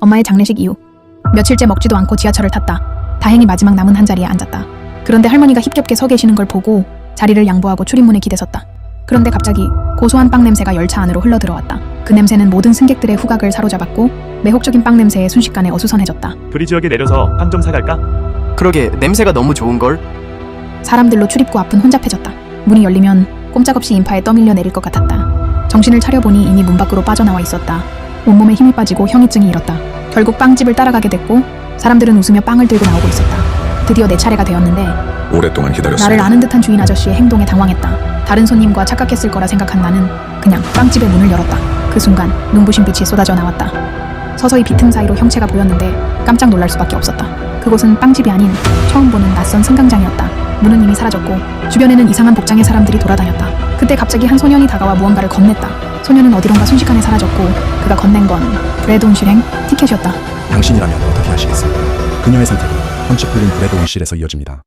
엄마의 장례식 이후 며칠째 먹지도 않고 지하철을 탔다. 다행히 마지막 남은 한 자리에 앉았다. 그런데 할머니가 힘겹게 서 계시는 걸 보고 자리를 양보하고 출입문에 기대섰다. 그런데 갑자기 고소한 빵 냄새가 열차 안으로 흘러 들어왔다. 그 냄새는 모든 승객들의 후각을 사로잡았고 매혹적인 빵 냄새에 순식간에 어수선해졌다. 브리지역에 내려서 빵 좀 사갈까? 그러게 냄새가 너무 좋은 걸? 사람들로 출입구 앞은 혼잡해졌다. 문이 열리면 꼼짝없이 인파에 떠밀려 내릴 것 같았다. 정신을 차려보니 이미 문 밖으로 빠져나와 있었다. 온몸에 힘이 빠지고 형이증이 일었다. 결국 빵집을 따라가게 됐고 사람들은 웃으며 빵을 들고 나오고 있었다. 드디어 내 차례가 되었는데 오랫동안 기다렸습니다. 나를 아는 듯한 주인 아저씨의 행동에 당황했다. 다른 손님과 착각했을 거라 생각한 나는 그냥 빵집의 문을 열었다. 그 순간 눈부신 빛이 쏟아져 나왔다. 서서히 비틈 사이로 형체가 보였는데 깜짝 놀랄 수밖에 없었다. 그곳은 빵집이 아닌 처음 보는 낯선 승강장이었다. 문은 이미 사라졌고 주변에는 이상한 복장의 사람들이 돌아다녔다. 그때 갑자기 한 소년이 다가와 무언가를 건넸다. 소년은 어디론가 순식간에 사라졌고 그가 건넨 건 브레돈 실행 티켓이었다. 당신이라면 어떻게 하시겠습니까? 그녀의 선택은 펀치 풀린 브레드 온실에서 이어집니다.